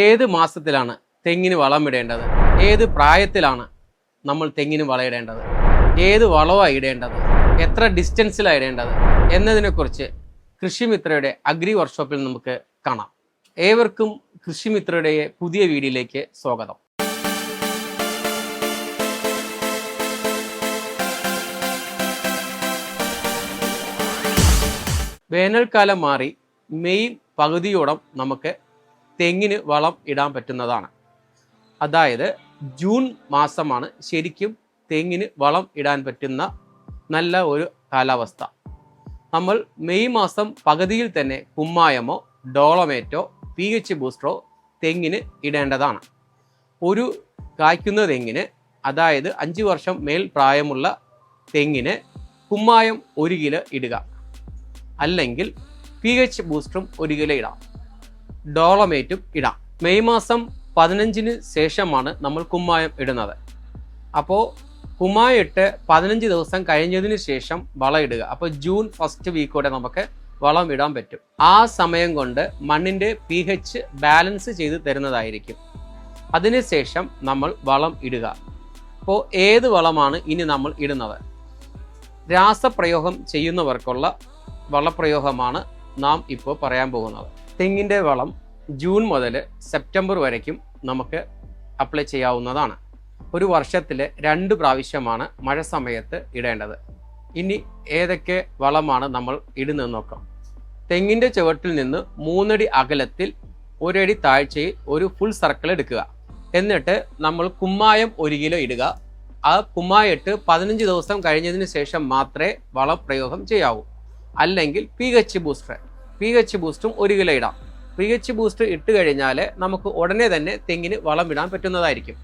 ഏത് മാസത്തിലാണ് തെങ്ങിന് വളം ഇടേണ്ടത്? ഏത് പ്രായത്തിലാണ് നമ്മൾ തെങ്ങിന് വളയിടേണ്ടത് ഏത് വളമാണ് ഇടേണ്ടത്? എത്ര ഡിസ്റ്റൻസിലാണ് ഇടേണ്ടത്? എന്നതിനെക്കുറിച്ച് കൃഷിമിത്രയുടെ അഗ്രി വർക്ക്ഷോപ്പിൽ നമുക്ക് കാണാം. ഏവർക്കും കൃഷിമിത്രയുടെ പുതിയ വീഡിയോയിലേക്ക് സ്വാഗതം. വേനൽക്കാലം മാറി മെയ് പകുതിയോടം നമുക്ക് തെങ്ങിന് വളം ഇടാൻ പറ്റുന്നതാണ്. അതായത് ജൂൺ മാസമാണ് ശരിക്കും തെങ്ങിന് വളം ഇടാൻ പറ്റുന്ന നല്ല ഒരു കാലാവസ്ഥ. നമ്മൾ മെയ് മാസം പകുതിയിൽ തന്നെ കുമ്മായമോ ഡോളമേറ്റോ പി എച്ച് ബൂസ്റ്ററോ തെങ്ങിന് ഇടേണ്ടതാണ്. ഒരു കായ്ക്കുന്ന തെങ്ങിന് അതായത് അഞ്ച് വർഷം മേൽ പ്രായമുള്ള തെങ്ങിന് കുമ്മായം ഒരു കിലോ ഇടുക. അല്ലെങ്കിൽ പി എച്ച് ബൂസ്റ്ററും ഒരു കിലോ ഇടാം. ഡോളമേറ്റും ഇടാം. മെയ് മാസം പതിനഞ്ചിന് ശേഷമാണ് നമ്മൾ കുമ്മായം ഇടുന്നത്. അപ്പോൾ കുമ്മായം ഇട്ട് പതിനഞ്ച് ദിവസം കഴിഞ്ഞതിന് ശേഷം വളം ഇടുക. അപ്പോൾ ജൂൺ ഫസ്റ്റ് വീക്കോടെ നമുക്ക് വളം ഇടാൻ പറ്റും. ആ സമയം കൊണ്ട് മണ്ണിന്റെ പി എച്ച് ബാലൻസ് ചെയ്ത് തരുന്നതായിരിക്കും. അതിനുശേഷം നമ്മൾ വളം ഇടുക. അപ്പോൾ ഏത് വളമാണ് ഇനി നമ്മൾ ഇടുന്നത്? രാസപ്രയോഗം ചെയ്യുന്നവർക്കുള്ള വളപ്രയോഗമാണ് നാം ഇപ്പോൾ പറയാൻ പോകുന്നത്. തെങ്ങിന്റെ വളം ജൂൺ മുതൽ സെപ്റ്റംബർ വരയ്ക്കും നമുക്ക് അപ്ലൈ ചെയ്യാവുന്നതാണ്. ഒരു വർഷത്തിൽ രണ്ട് പ്രാവശ്യമാണ് മഴ സമയത്ത് ഇടേണ്ടത്. ഇനി ഏതൊക്കെ വളമാണ് നമ്മൾ ഇടുന്നത് നോക്കാം. തെങ്ങിന്റെ ചുവട്ടിൽ നിന്ന് മൂന്നടി അകലത്തിൽ ഒരടി താഴ്ചയിൽ ഒരു ഫുൾ സർക്കിൾ എടുക്കുക. എന്നിട്ട് നമ്മൾ കുമ്മായം ഒരു കിലോ ഇടുക. ആ കുമ്മായിട്ട് പതിനഞ്ച് ദിവസം കഴിഞ്ഞതിന് ശേഷം മാത്രമേ വളപ്രയോഗം ചെയ്യാവൂ. അല്ലെങ്കിൽ P H booster. P H ബൂസ്റ്റും ഒരു കിലോ ഇടാം. പി എച്ച് ബൂസ്റ്റ് ഇട്ട് കഴിഞ്ഞാൽ നമുക്ക് ഉടനെ തന്നെ തെങ്ങിന് വളം ഇടാൻ പറ്റുന്നതായിരിക്കും.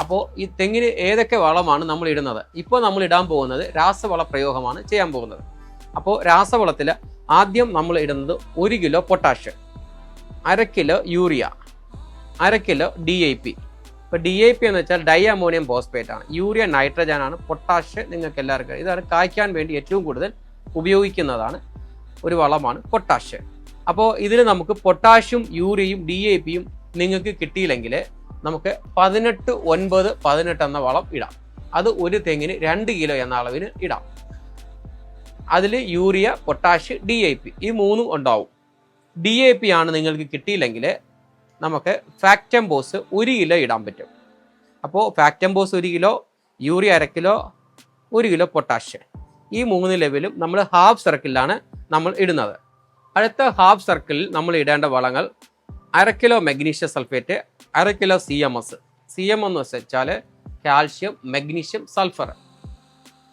അപ്പോൾ ഈ തെങ്ങിന് ഏതൊക്കെ വളമാണ് നമ്മൾ ഇടുന്നത്? ഇപ്പോൾ നമ്മൾ ഇടാൻ പോകുന്നത് രാസവള പ്രയോഗമാണ് ചെയ്യാൻ പോകുന്നത്. അപ്പോൾ രാസവളത്തിൽ ആദ്യം നമ്മൾ ഇടുന്നത് ഒരു കിലോ പൊട്ടാഷ് അര കിലോ യൂറിയ അര കിലോ ഡി ഐ പി ഇപ്പോൾ ഡി ഐ പി എന്ന് വെച്ചാൽ ഡൈ അമോണിയം ഫോസ്ഫേറ്റ് ആണ്. യൂറിയ നൈട്രജൻ ആണ്. പൊട്ടാഷ് നിങ്ങൾക്ക് എല്ലാവർക്കും. ഇതാണ് കായ്ക്കാൻ വേണ്ടി ഏറ്റവും കൂടുതൽ ഉപയോഗിക്കുന്നതാണ് ഒരു വളമാണ് പൊട്ടാഷ് അപ്പോൾ ഇതിൽ നമുക്ക് പൊട്ടാഷ്യം യൂറിയയും ഡി എ പിയും നിങ്ങൾക്ക് കിട്ടിയില്ലെങ്കിൽ നമുക്ക് പതിനെട്ട് ഒൻപത് പതിനെട്ട് എന്ന വളം ഇടാം. അത് ഒരു തെങ്ങിന് രണ്ട് കിലോ എന്ന അളവിന് ഇടാം. അതിൽ urea potash D A P ഈ മൂന്നും ഉണ്ടാവും. ഡി എ പി ആണ് നിങ്ങൾക്ക് കിട്ടിയില്ലെങ്കിൽ നമുക്ക് ഫാക്റ്റംബോസ് ഒരു കിലോ ഇടാൻ പറ്റും. അപ്പോൾ ഫാക്റ്റംബോസ് ഒരു കിലോ യൂറിയ അര കിലോ ഒരു കിലോ പൊട്ടാഷ് ഈ മൂന്ന് ലെവലും നമ്മൾ ഹാഫ് സർക്കിളിലാണ് നമ്മൾ ഇടുന്നത്. അടുത്ത ഹാഫ് സർക്കിളിൽ നമ്മൾ ഇടേണ്ട വളങ്ങൾ അര കിലോ മഗ്നീഷ്യം സൾഫേറ്റ് അര kilo C M S C M എന്ന് വെച്ചാൽ കാൽഷ്യം മഗ്നീഷ്യം സൾഫർ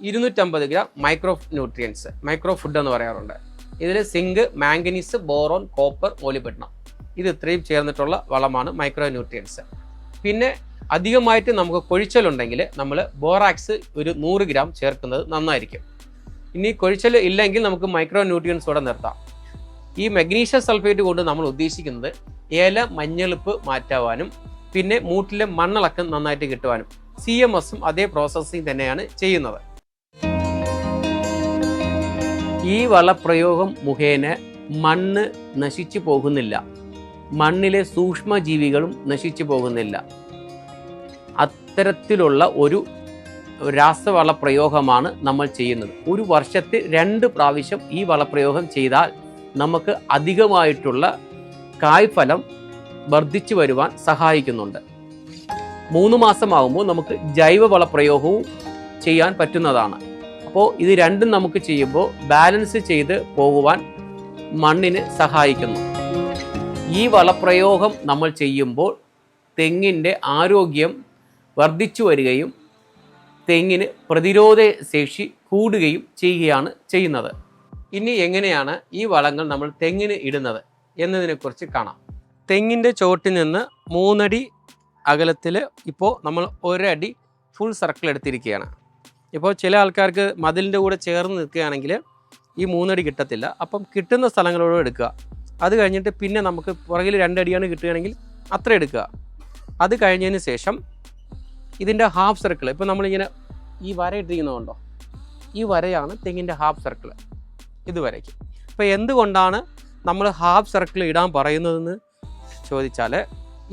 ഇരുന്നൂറ്റമ്പത് gram micro nutrients micro food എന്ന് പറയാറുണ്ട്. ഇതിൽ സിങ്ക് മാംഗനീസ് ബോറോൺ കോപ്പർ ഓലിപെട്ടണം ഇത് ഇത്രയും ചേർന്നിട്ടുള്ള വളമാണ് മൈക്രോ ന്യൂട്രിയൻസ് പിന്നെ അധികമായിട്ട് നമുക്ക് കൊഴിച്ചലുണ്ടെങ്കിൽ നമ്മൾ ബോറാക്സ് ഒരു നൂറ് ഗ്രാം ചേർക്കുന്നത് നന്നായിരിക്കും. ഇനി കൊഴിച്ചൽ ഇല്ലെങ്കിൽ നമുക്ക് മൈക്രോ ന്യൂട്രിയൻസ് കൂടെ നിർത്താം. ഈ മഗ്നീഷ്യം സൾഫേറ്റ് കൊണ്ട് നമ്മൾ ഉദ്ദേശിക്കുന്നത് ഏല മഞ്ഞളിപ്പ് മാറ്റാവാനും പിന്നെ മൂട്ടിലെ മണ്ണിളക്കം നന്നായിട്ട് കിട്ടുവാനും സി എം എസും അതേ പ്രോസസ്സിങ് തന്നെയാണ് ചെയ്യുന്നത്. ഈ വളപ്രയോഗം മുഖേന മണ്ണ് നശിച്ചു പോകുന്നില്ല. മണ്ണിലെ സൂക്ഷ്മജീവികളും നശിച്ചു പോകുന്നില്ല. അത്തരത്തിലുള്ള ഒരു രാസവള പ്രയോഗമാണ് നമ്മൾ ചെയ്യുന്നത്. ഒരു വർഷത്തിൽ രണ്ട് പ്രാവശ്യം ഈ വളപ്രയോഗം ചെയ്താൽ നമുക്ക് അധികമായിട്ടുള്ള കായ്ഫലം വർദ്ധിച്ചു വരുവാൻ സഹായിക്കുന്നുണ്ട്. മൂന്ന് മാസമാകുമ്പോൾ നമുക്ക് ജൈവ വളപ്രയോഗവും ചെയ്യാൻ പറ്റുന്നതാണ്. അപ്പോൾ ഇത് രണ്ടും നമുക്ക് ചെയ്യുമ്പോൾ ബാലൻസ് ചെയ്ത് പോകുവാൻ മണ്ണിന് സഹായിക്കുന്നു. ഈ വളപ്രയോഗം നമ്മൾ ചെയ്യുമ്പോൾ തെങ്ങിന്റെ ആരോഗ്യം വർദ്ധിച്ചു വരികയും തെങ്ങിന് പ്രതിരോധ ശേഷി കൂടുകയും ചെയ്യുകയാണ് ചെയ്യുന്നത്. ഇനി എങ്ങനെയാണ് ഈ വളങ്ങൾ നമ്മൾ തെങ്ങിന് ഇടുന്നത് എന്നതിനെക്കുറിച്ച് കാണാം. തെങ്ങിന്റെ ചോട്ടിൽ നിന്ന് മൂന്നടി അകലത്തിൽ ഇപ്പോൾ നമ്മൾ ഒരടി ഫുൾ സർക്കിൾ എടുത്തിരിക്കുകയാണ്. ഇപ്പോൾ ചില ആൾക്കാർക്ക് മതിലിന്റെ കൂടെ ചേർന്ന് നിൽക്കുകയാണെങ്കിൽ ഈ മൂന്നടി കിട്ടത്തില്ല. അപ്പം കിട്ടുന്ന സ്ഥലങ്ങളോട് എടുക്കുക. അത് കഴിഞ്ഞിട്ട് പിന്നെ നമുക്ക് പുറകിൽ രണ്ടടിയാണ് കിട്ടുകയാണെങ്കിൽ അത്ര എടുക്കുക. അത് കഴിഞ്ഞതിന് ശേഷം ഇതിന്റെ ഹാഫ് സർക്കിൾ ഇപ്പോൾ നമ്മളിങ്ങനെ ഈ വര ഇട്ടിരിക്കുന്നതുകൊണ്ടോ ഈ വരയാണ് തെങ്ങിന്റെ ഹാഫ് സർക്കിൾ ഇത് വരയ്ക്ക് അപ്പോൾ എന്തുകൊണ്ടാണ് നമ്മൾ ഹാഫ് സർക്കിൾ ഇടാൻ പറയുന്നതെന്ന് ചോദിച്ചാൽ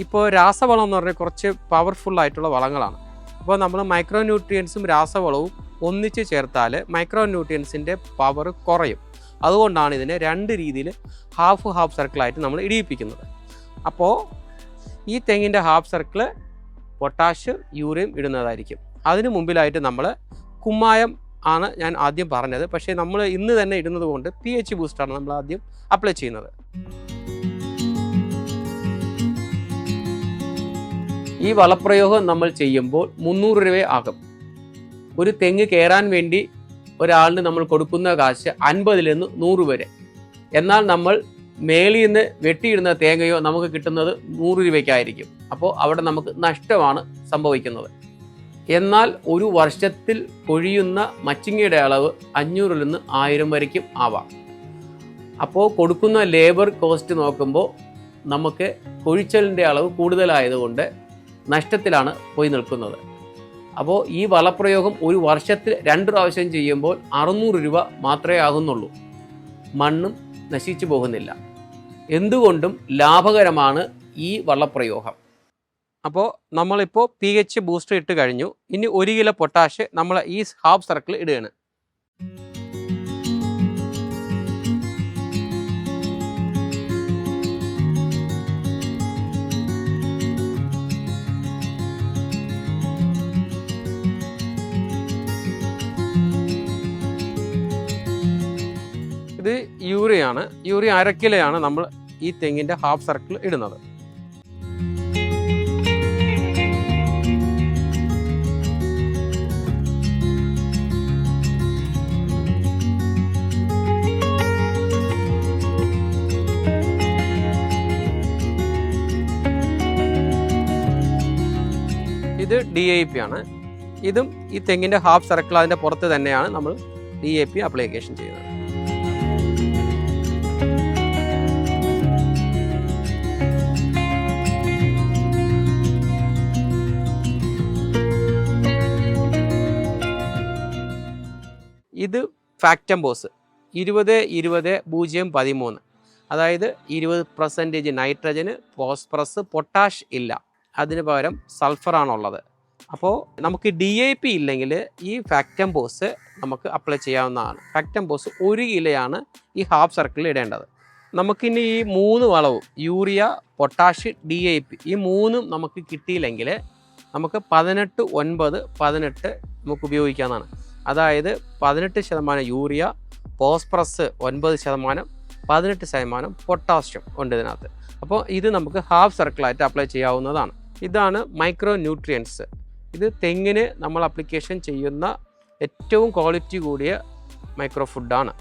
ഇപ്പോൾ രാസവളം എന്ന് പറഞ്ഞാൽ കുറച്ച് പവർഫുൾ ആയിട്ടുള്ള വളങ്ങളാണ്. അപ്പോൾ നമ്മൾ മൈക്രോ ന്യൂട്രിയൻസും രാസവളവും ഒന്നിച്ച് ചേർത്താൽ മൈക്രോ ന്യൂട്രിയൻസിന്റെ പവർ കുറയും. അതുകൊണ്ടാണ് ഇതിനെ രണ്ട് രീതിയിൽ ഹാഫ് ഹാഫ് സർക്കിളായിട്ട് നമ്മൾ ഇടിയിപ്പിക്കുന്നത്. അപ്പോൾ ഈ തെങ്ങിന്റെ ഹാഫ് സർക്കിൾ പൊട്ടാഷ് യൂറിയം ഇടുന്നതായിരിക്കും. അതിനു മുമ്പിലായിട്ട് നമ്മൾ കുമ്മായം ആണ് ഞാൻ ആദ്യം പറഞ്ഞത്. പക്ഷേ നമ്മൾ ഇന്ന് തന്നെ ഇടുന്നത് കൊണ്ട് പി എച്ച് ബൂസ്റ്റാണ് നമ്മൾ ആദ്യം അപ്ലൈ ചെയ്യുന്നത്. ഈ വളപ്രയോഗം നമ്മൾ ചെയ്യുമ്പോൾ മുന്നൂറ് രൂപ ആകും. ഒരു തെങ്ങ് കയറാൻ വേണ്ടി ഒരാളിന് നമ്മൾ കൊടുക്കുന്ന കാശ് അൻപതിൽ നിന്ന് നൂറ് വരെ. എന്നാൽ നമ്മൾ മേളിൽ നിന്ന് വെട്ടിയിടുന്ന തേങ്ങയോ നമുക്ക് കിട്ടുന്നത് നൂറ് രൂപയ്ക്കായിരിക്കും. അപ്പോൾ അവിടെ നമുക്ക് നഷ്ടമാണ് സംഭവിക്കുന്നത്. എന്നാൽ ഒരു വർഷത്തിൽ കൊഴിയുന്ന മച്ചിങ്ങയുടെ അളവ് അഞ്ഞൂറിൽ നിന്ന് ആയിരം വരയ്ക്കും ആവാം. അപ്പോൾ കൊടുക്കുന്ന ലേബർ കോസ്റ്റ് നോക്കുമ്പോൾ നമുക്ക് കൊഴിച്ചലിന്റെ അളവ് കൂടുതലായതുകൊണ്ട് നഷ്ടത്തിലാണ് പോയി നിൽക്കുന്നത്. അപ്പോൾ ഈ വളപ്രയോഗം ഒരു വർഷത്തിൽ രണ്ട് പ്രാവശ്യം ചെയ്യുമ്പോൾ അറുന്നൂറ് രൂപ മാത്രമേ ആകുന്നുള്ളൂ. മണ്ണും നശിച്ചു പോകുന്നില്ല. എന്തുകൊണ്ടും ലാഭകരമാണ് ഈ വളപ്രയോഗം. അപ്പോൾ നമ്മളിപ്പോൾ പി എച്ച് ബൂസ്റ്റർ ഇട്ട് കഴിഞ്ഞു. ഇനി ഒരു കിലോ പൊട്ടാഷ് നമ്മൾ ഈ ഹാഫ് സർക്കിൾ ഇടുകയാണ്. ഇത് യൂറിയാണ് യൂറിയ അരക്കിലയാണ് നമ്മൾ ഈ തെങ്ങിന്റെ ഹാഫ് സർക്കിൾ ഇടുന്നത്. ഐ പി ആണ്. ഇതും ഈ തെങ്ങിന്റെ ഹാഫ് സർക്കിൾ അതിന്റെ പുറത്ത് തന്നെയാണ് നമ്മൾ ഡി എ പി അപ്ലിക്കേഷൻ ചെയ്യുന്നത്. ഇത് ഫാക്റ്റംബോസ് ഇരുപത് ഇരുപത് പൂജ്യം പതിമൂന്ന്. അതായത് ഇരുപത് പെർസെന്റേജ് നൈട്രജന് ഫോസ്ഫറസ് പൊട്ടാഷ് ഇല്ല. അതിന് പകരം സൾഫറാണുള്ളത് അപ്പോൾ നമുക്ക് ഡി ഐ പി ഇല്ലെങ്കിൽ ഈ ഫാക്ടംബോസ് നമുക്ക് അപ്ലൈ ചെയ്യാവുന്നതാണ്. ഫാക്ടംബോസ് ഒരു കിലയാണ് ഈ ഹാഫ് സർക്കിളിൽ ഇടേണ്ടത്. നമുക്കിനി ഈ മൂന്ന് വളവും urea potash D I P ഈ മൂന്നും നമുക്ക് കിട്ടിയില്ലെങ്കിൽ നമുക്ക് പതിനെട്ട് ഒൻപത് പതിനെട്ട് നമുക്ക് ഉപയോഗിക്കാവുന്നതാണ്. അതായത് പതിനെട്ട് ശതമാനം യൂറിയ ഫോസ്ഫറസ് ഒൻപത് ശതമാനം പതിനെട്ട് ശതമാനം പൊട്ടാസ്യം ഉണ്ട് ഇതിനകത്ത്. അപ്പോൾ ഇത് നമുക്ക് ഹാഫ് സർക്കിളായിട്ട് അപ്ലൈ ചെയ്യാവുന്നതാണ്. ഇതാണ് മൈക്രോ ന്യൂട്രിയൻസ് ഇത് തെങ്ങിന് നമ്മൾ അപ്ലിക്കേഷൻ ചെയ്യുന്ന ഏറ്റവും ക്വാളിറ്റി കൂടിയ മൈക്രോ ഫുഡാണ്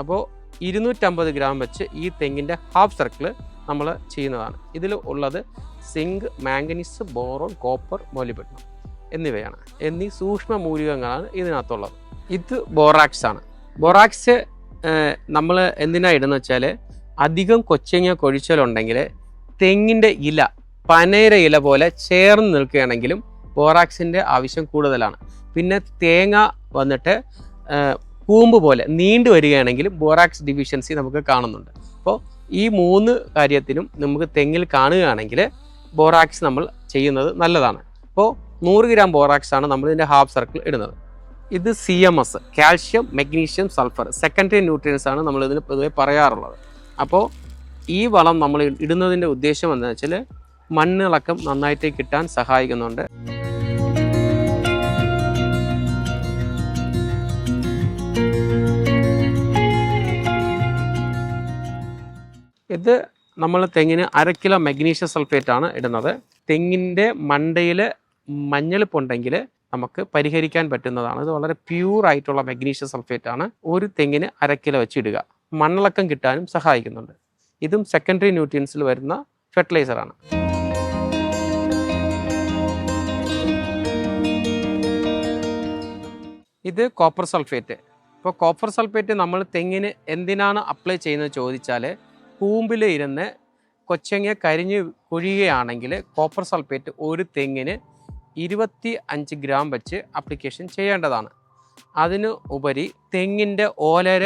അപ്പോൾ ഇരുന്നൂറ്റമ്പത് ഗ്രാം വെച്ച് ഈ തെങ്ങിന്റെ ഹാഫ് സർക്കിൾ നമ്മൾ ചെയ്യുന്നതാണ്. ഇതിൽ ഉള്ളത് zinc manganese boron copper molybdenum എന്നിവയാണ്. എന്നീ സൂക്ഷ്മ മൂലികങ്ങളാണ് ഇതിനകത്തുള്ളത്. ഇത് ബോറാക്സ് ആണ്. ബോറാക്സ് നമ്മൾ എന്തിനാണ് ഇടുന്ന വെച്ചാൽ അധികം കൊച്ചങ്ങ കൊഴിച്ചലുണ്ടെങ്കിൽ തെങ്ങിന്റെ ഇല പനയുടെ ഇല പോലെ ചേർന്ന് നിൽക്കുകയാണെങ്കിലും ബോറാക്സിന്റെ ആവശ്യം കൂടുതലാണ്. പിന്നെ തേങ്ങ വന്നിട്ട് കൂമ്പ് പോലെ നീണ്ടു വരികയാണെങ്കിൽ ബോറാക്സ് ഡിഫിഷ്യൻസി നമുക്ക് കാണുന്നുണ്ട്. അപ്പോൾ ഈ മൂന്ന് കാര്യത്തിനും നമുക്ക് തെങ്ങിൽ കാണുകയാണെങ്കിൽ ബോറാക്സ് നമ്മൾ ചെയ്യുന്നത് നല്ലതാണ്. അപ്പോൾ നൂറ് ഗ്രാം ബോറാക്സ് ആണ് നമ്മൾ ഇതിന്റെ ഹാഫ് സർക്കിൾ ഇടുന്നത്. ഇത് C M S calcium magnesium sulphur secondary nutrients ആണ് നമ്മൾ ഇതിന് പൊതുവെ പറയാറുള്ളത്. അപ്പോൾ ഈ വളം നമ്മൾ ഇടുന്നതിന്റെ ഉദ്ദേശം എന്താണെന്ന് വെച്ചാൽ മണ്ണിളക്കം നന്നായിട്ട് കിട്ടാൻ സഹായിക്കുന്നുണ്ട്. ഇത് നമ്മൾ തെങ്ങിന് അര കിലോ മഗ്നീഷ്യം സൾഫേറ്റ് ആണ് ഇടുന്നത്. തെങ്ങിന്റെ മണ്ടയിൽ മഞ്ഞളിപ്പുണ്ടെങ്കിൽ നമുക്ക് പരിഹരിക്കാൻ പറ്റുന്നതാണ്. ഇത് വളരെ പ്യൂർ ആയിട്ടുള്ള മഗ്നീഷ്യം സൾഫേറ്റ് ആണ്. ഒരു തെങ്ങിന് അര കിലോ വെച്ച് ഇടുക. മണ്ണിളക്കം കിട്ടാനും സഹായിക്കുന്നുണ്ട്. ഇതും സെക്കൻഡറി ന്യൂട്രിയൻസിൽ വരുന്ന ഫെർട്ടിലൈസറാണ് ഇത് കോപ്പർ സൾഫേറ്റ് ഇപ്പോൾ കോപ്പർ സൾഫേറ്റ് നമ്മൾ തെങ്ങിന് എന്തിനാണ് അപ്ലൈ ചെയ്യുന്നത് ചോദിച്ചാൽ കൂമ്പിൽ ഇരുന്ന് കൊച്ചങ്ങ കരിഞ്ഞ് കൊഴിയുകയാണെങ്കിൽ കോപ്പർ സൾഫേറ്റ് ഒരു തെങ്ങിന് ഇരുപത്തി അഞ്ച് ഗ്രാം വെച്ച് അപ്ലിക്കേഷൻ ചെയ്യേണ്ടതാണ്. അതിന് ഉപരി തെങ്ങിന്റെ ഓലര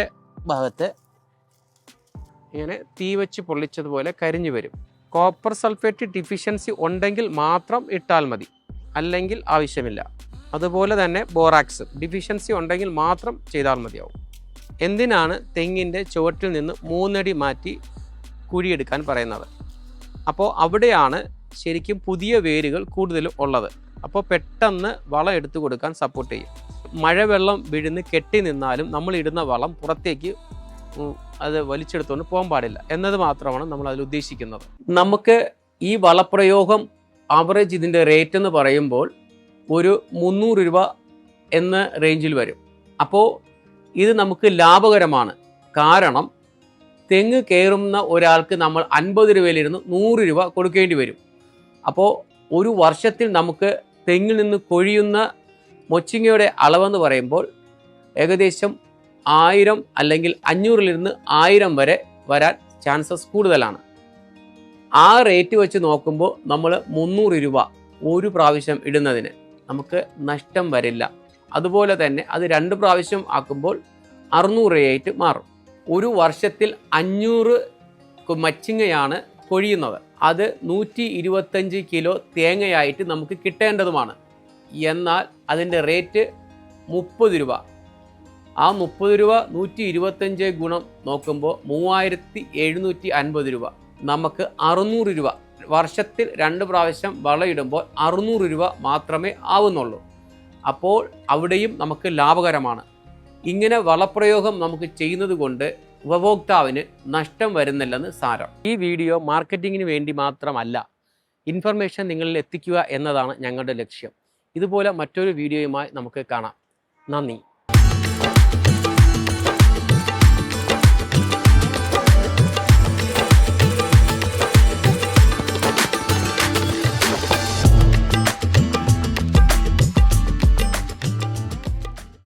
ഭാഗത്ത് ഇങ്ങനെ തീ വെച്ച് പൊള്ളിച്ചതുപോലെ കരിഞ്ഞു വരും. കോപ്പർ സൾഫേറ്റ് ഡിഫിഷ്യൻസി ഉണ്ടെങ്കിൽ മാത്രം ഇട്ടാൽ മതി. അല്ലെങ്കിൽ ആവശ്യമില്ല. അതുപോലെ തന്നെ ബോറാക്സ് ഡിഫിഷ്യൻസി ഉണ്ടെങ്കിൽ മാത്രം ചെയ്താൽ മതിയാവും. എന്തിനാണ് തെങ്ങിന്റെ ചുവട്ടിൽ നിന്ന് മൂന്നടി മാറ്റി കുഴിയെടുക്കാൻ പറയുന്നത്? അപ്പോൾ അവിടെയാണ് ശരിക്കും പുതിയ വേരുകൾ കൂടുതലും ഉള്ളത്. അപ്പോൾ പെട്ടെന്ന് വളം എടുത്തു കൊടുക്കാൻ സപ്പോർട്ട് ചെയ്യും. മഴവെള്ളം വീഴുന്ന് കെട്ടി നിന്നാലും നമ്മൾ ഇടുന്ന വളം പുറത്തേക്ക് അത് വലിച്ചെടുത്തുകൊണ്ട് പോകാൻ പാടില്ല. എന്നത് മാത്രമാണ് നമ്മൾ അതിൽ ഉദ്ദേശിക്കുന്നത്. നമുക്ക് ഈ വളപ്രയോഗം ആവറേജ് ഇതിന്റെ റേറ്റ് എന്ന് പറയുമ്പോൾ ഒരു മുന്നൂറ് രൂപ എന്ന റേഞ്ചിൽ വരും. അപ്പോൾ ഇത് നമുക്ക് ലാഭകരമാണ്. കാരണം തെങ്ങ് കയറുന്ന ഒരാൾക്ക് നമ്മൾ അൻപത് രൂപയിലിരുന്ന് നൂറ് രൂപ കൊടുക്കേണ്ടി വരും. അപ്പോൾ ഒരു വർഷത്തിൽ നമുക്ക് തെങ്ങിൽ നിന്ന് കൊഴിയുന്ന മൊച്ചിങ്ങയുടെ അളവെന്ന് പറയുമ്പോൾ ഏകദേശം ആയിരം അല്ലെങ്കിൽ അഞ്ഞൂറിലിരുന്ന് ആയിരം വരെ വരാൻ ചാൻസസ് കൂടുതലാണ്. ആ റേറ്റ് വെച്ച് നോക്കുമ്പോൾ നമ്മൾ മുന്നൂറ് രൂപ ഒരു പ്രാവശ്യം ഇടുന്നതിന്. നമുക്ക് നഷ്ടം വരില്ല. അതുപോലെ തന്നെ അത് രണ്ട് പ്രാവശ്യം ആക്കുമ്പോൾ അറുന്നൂറ് രൂപയായിട്ട് മാറും. ഒരു വർഷത്തിൽ അഞ്ഞൂറ് മച്ചിങ്ങയാണ് കൊഴിയുന്നത്. അത് നൂറ്റി ഇരുപത്തഞ്ച് കിലോ തേങ്ങയായിട്ട് നമുക്ക് കിട്ടേണ്ടതുമാണ്. എന്നാൽ അതിന്റെ റേറ്റ് മുപ്പത് രൂപ. ആ മുപ്പത് രൂപ നൂറ്റി ഇരുപത്തഞ്ച് ഗുണം നോക്കുമ്പോൾ മൂവായിരത്തി എഴുന്നൂറ്റി അൻപത് രൂപ. നമുക്ക് അറുന്നൂറ് രൂപ. വർഷത്തിൽ രണ്ട് പ്രാവശ്യം വളയിടുമ്പോൾ അറുന്നൂറ് രൂപ മാത്രമേ ആവുന്നുള്ളൂ. അപ്പോൾ അവിടെയും നമുക്ക് ലാഭകരമാണ്. ഇങ്ങനെ വളപ്രയോഗം നമുക്ക് ചെയ്യുന്നത് കൊണ്ട് ഉപഭോക്താവിന് നഷ്ടം വരുന്നില്ലെന്ന് സാരം. ഈ വീഡിയോ മാർക്കറ്റിങ്ങിന് വേണ്ടി മാത്രമല്ല ഇൻഫർമേഷൻ നിങ്ങളിൽ എത്തിക്കുക എന്നതാണ് ഞങ്ങളുടെ ലക്ഷ്യം. ഇതുപോലെ മറ്റൊരു വീഡിയോയുമായി നമുക്ക് കാണാം. നന്ദി.